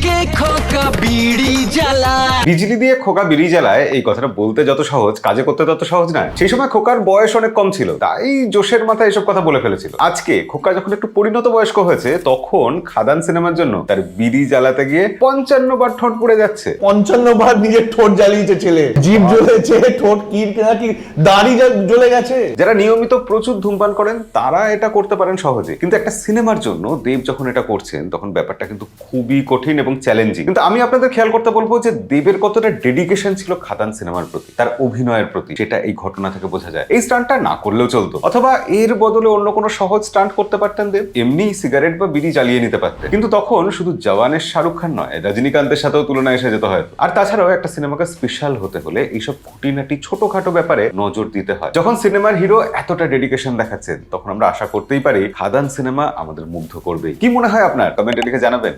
থেকে খোকা বিড়ি জ্বালায় বিজলি দিয়ে খোকা বিড়ি জ্বালায় এই কথাটা বলতে যত সহজ কাজে করতে তত সহজ নয়। সেই সময় খোকার বয়স অনেক কম ছিল তাই জোশের মাথায় এসব কথা বলে ফেলেছিল। আজকে খোকা যখন একটু পরিণত বয়স্ক হয়েছে তখন খাদান সিনেমার জন্য তার বিড়ি জ্বালাতে গিয়ে পঞ্চান্ন বার ঠোঁট পড়ে যাচ্ছে। পঞ্চান্ন বার নিজের ঠোঁট জ্বালিয়েছে ছেলে। জিভ জ্বলেছে ঠোঁট কি নাকি দাড়ি জ্বলে গেছে। যারা নিয়মিত প্রচুর ধূমপান করেন তারা এটা করতে পারেন সহজে। কিন্তু একটা সিনেমার জন্য দেব যখন এটা করছেন তখন ব্যাপারটা কিন্তু খুবই কঠিন এবং চ্যালেঞ্জিং কিন্তু আমি আপনাদের খেয়াল করতে বলব যে দেবের কতটা ডেডিকেশন ছিল খাদান সিনেমার প্রতি, তার অভিনয়ের প্রতি, সেটা এই ঘটনা থেকে বোঝা যায়। এই স্টান্টটা না করলেও চলতো। অথবা এর বদলে অন্য কোনো সহজ স্টান্ট করতে পারতেন দেব? এমনি সিগারেট বা বিড়ি জ্বালিয়ে নিতে পারতেন। কিন্তু তখন শুধু জওয়ানের শাহরুখ খান নয়, রজনীকান্তের সাথেও তুলনা এসে যেতে হয়। আর তাছাড়াও একটা সিনেমাকে স্পেশাল হতে হলে এইসব খুঁটিনাটি ছোটখাটো ব্যাপারে নজর দিতে হয়। যখন সিনেমার হিরো এতটা ডেডিকেশন দেখাচ্ছেন, তখন আমরা আশা করতেই পারি খাদান সিনেমা আমাদের মুগ্ধ করবে কি মনে হয় আপনার? কমেন্টে লিখে জানাবেন।